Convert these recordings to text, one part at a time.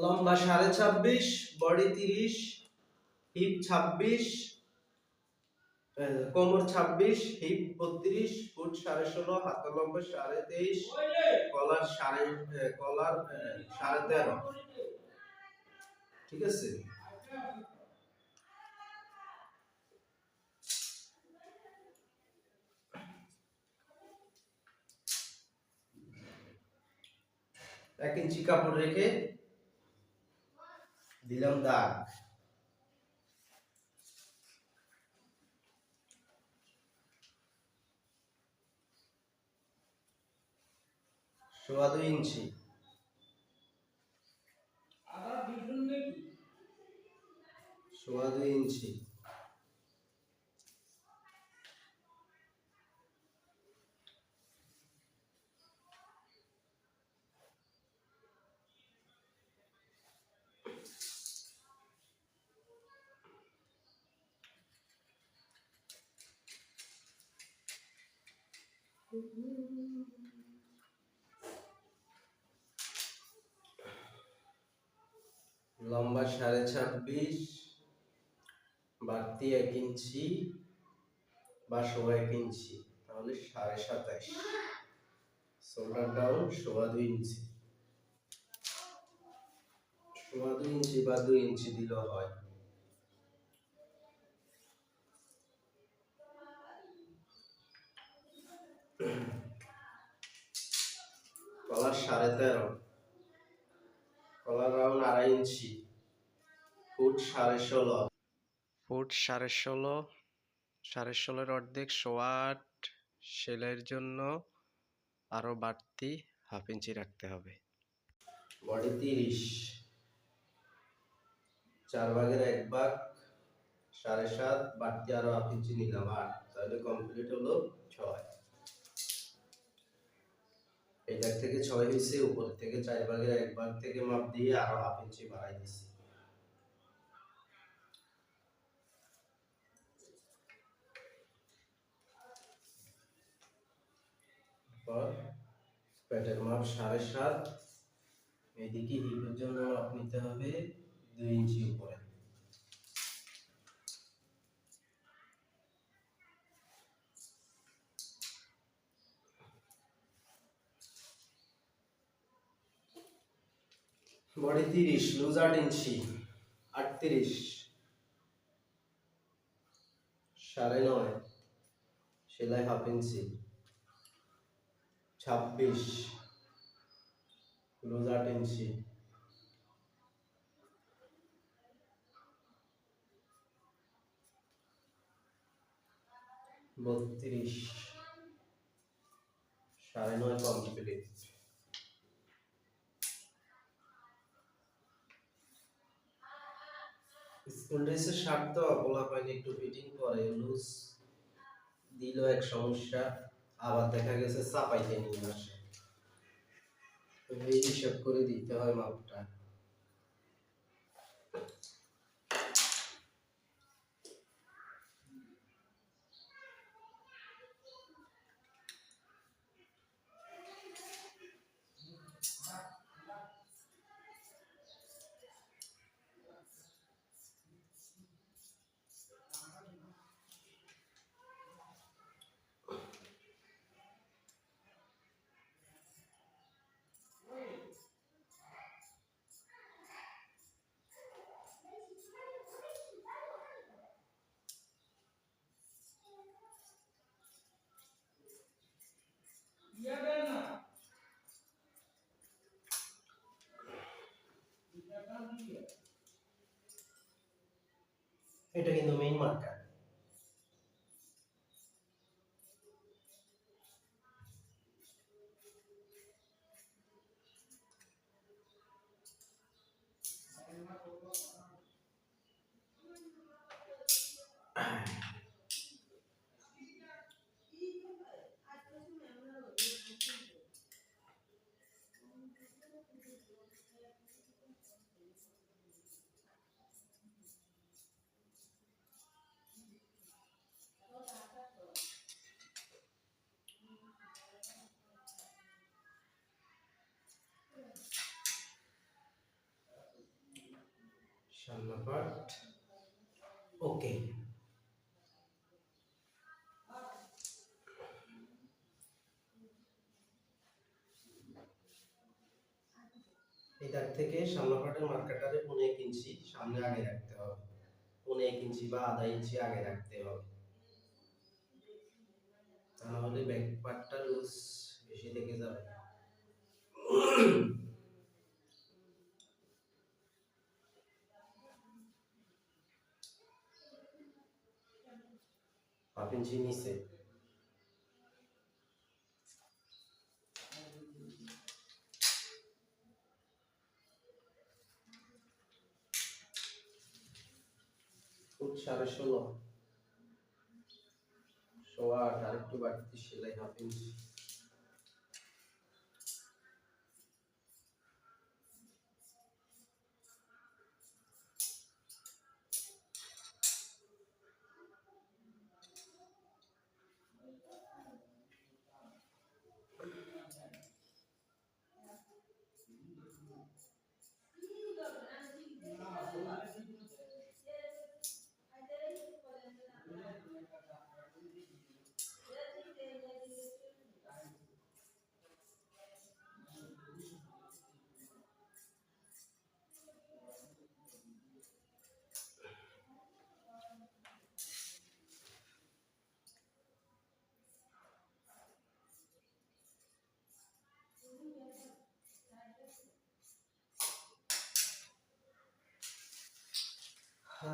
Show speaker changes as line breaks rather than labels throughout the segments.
লম্বা সাড়ে ছাব্বিশ, বডি তিরিশ, হিপ ছাব্বিশ কোমর ছাব্বিশ, হিপ বত্রিশ, ফুট সাড়ে ষোলো হাতের লম্বা সাড়ে তেইশ, কলার সাড়ে কলার সাড়ে তেরো। ঠিক আছে? এক ইঞ্চি কাপড় রেখে দিলাম দাগ সোয়া দুই ইঞ্চি সোয়া দুই ইঞ্চি লম্বা সাড়ে ছাব্বিশ, বাড়তি এক ইঞ্চি বা সোয়া এক ইঞ্চি, তাহলে সাড়ে সাতাইশ। শোল্ডার ডাউন সোয়া দুই ইঞ্চি। সোয়া দুই ইঞ্চি বা দুই ইঞ্চি দিলেও হয়। কলার সাড়ে তেরো কলার রাউন্ড আড়াই ইঞ্চি ফুট সাড়ে ষোলো। ফুট সাড়ে ষোলো সাড়ে ষোলোর অর্ধেক সোয়া আট সেলাইয়ের জন্য আরও বাড়তি হাফ ইঞ্চি রাখতে হবে। বডি তিরিশ চার ভাগের এক ভাগ সাড়ে সাত বাড়তি আরও হাফ ইঞ্চি নিলাম আট তাহলে কমপ্লিট হলো ছয়। এটার থেকে ছয় হয়েছে উপর থেকে চার ভাগের এক ভাগ থেকে মাপ দিয়ে আরও হাফ ইঞ্চি বাড়াই পর পেটের মাপ সাড়ে সাত। এদিকে হিপের জন্য মাপ নিতে হবে দুই ইঞ্চি উপরে। বডি তিরিশ লুজ আট ইঞ্চি আটত্রিশ। সাড়ে নয়, সেলাই হাফ ইঞ্চি ছাব্বিশ লুজ আট ইঞ্চি বত্রিশ, সাড়ে নয় কমপ্লিট। স্কুল ড্রেসের শার্ট তো একটু ফিটিং করে লুজ দিল এক সমস্যা, আবার দেখা গেছে চাপাইতে নিয়ে আসে। এই হিসাব করে দিতে হয় মাপটা। irmã, cara. Ai. ওকে এই দাগ থেকে সামনে পার্টের মার্কাটারে পনেরো এক ইঞ্চি সামনে আগে রাখতে হবে। পনেরো এক ইঞ্চি বা আধা ইঞ্চি আগে রাখতে হবে। তাহলে ব্যাক পার্টটা লুজ বেশি থেকে যাবে। হাফ ইঞ্চি নিচে ফুট সাড়ে ষোলো। সোয়া আট আরেকটু বাড়তি সেলাই half inch.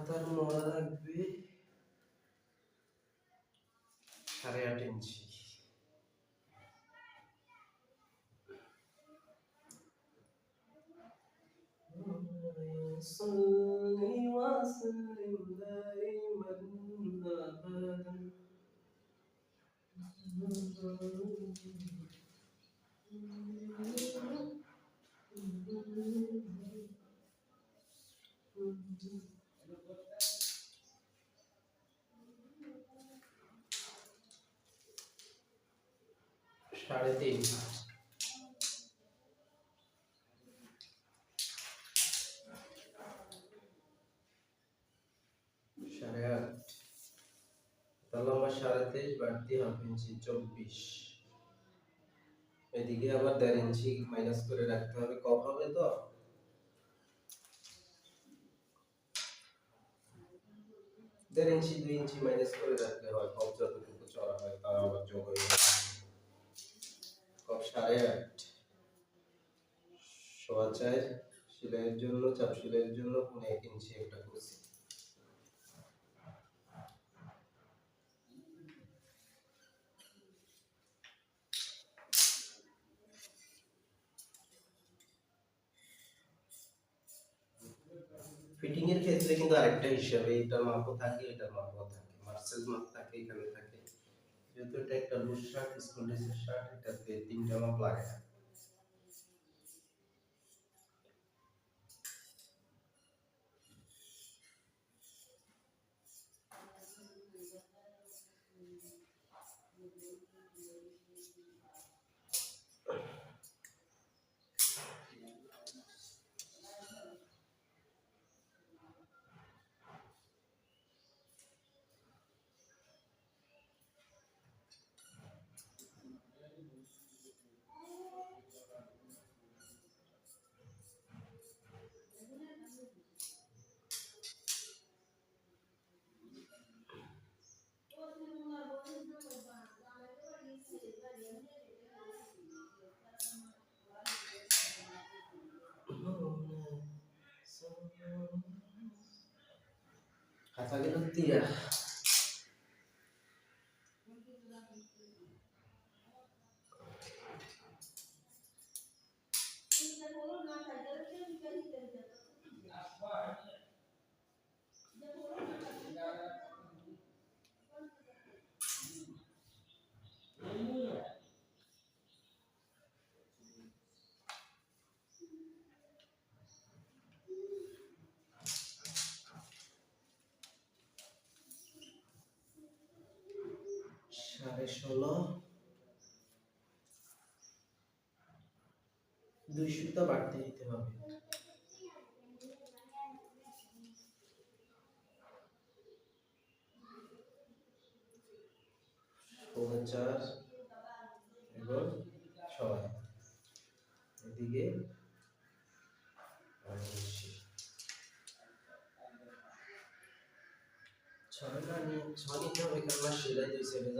হাতার মোড়া লাগবে সাড়ে আট ইঞ্চি صلي وسلم دائما ابدا সাড়ে তিন সাড়ে আট। তাহলে আমার সাড়ে তেইশ, বাড়তি হাফ ইঞ্চি চব্বিশ। এদিকে আবার দেড় ইঞ্চি মাইনাস করে রাখতে হবে। কম হবে তো? দেড় ইঞ্চি, দুই ইঞ্চি মাইনাস করে রাখলে হয় কম যতটুকু চড়া হয় তার আবার যোগ হয়ে সাড়ে আট। চার সেলাইয়ের জন্য, চাপ সেলাইয়ের জন্য এক ইঞ্চি একটা করছি ফিটিং এর ক্ষেত্রে কিন্তু আরেকটা হিসাবে এটার মাপও থাকে, এটার মাপও থাকে মার্সেল মাপ থাকে, এখানে থাকে। যেহেতু এটা একটা লুজ শার্ট স্কুল ড্রেসের শার্ট এটাতে তিনটা মাপ লাগে না Iya. ষোলো। দুই সূত্র বাড়তে দিতে হবে। চার এবং ছয়। এদিকে নিতে হবে কেননা সেলাই দুই সাইডে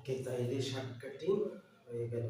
ওকে তাইলে শার্ট কাটিং হয়ে গেল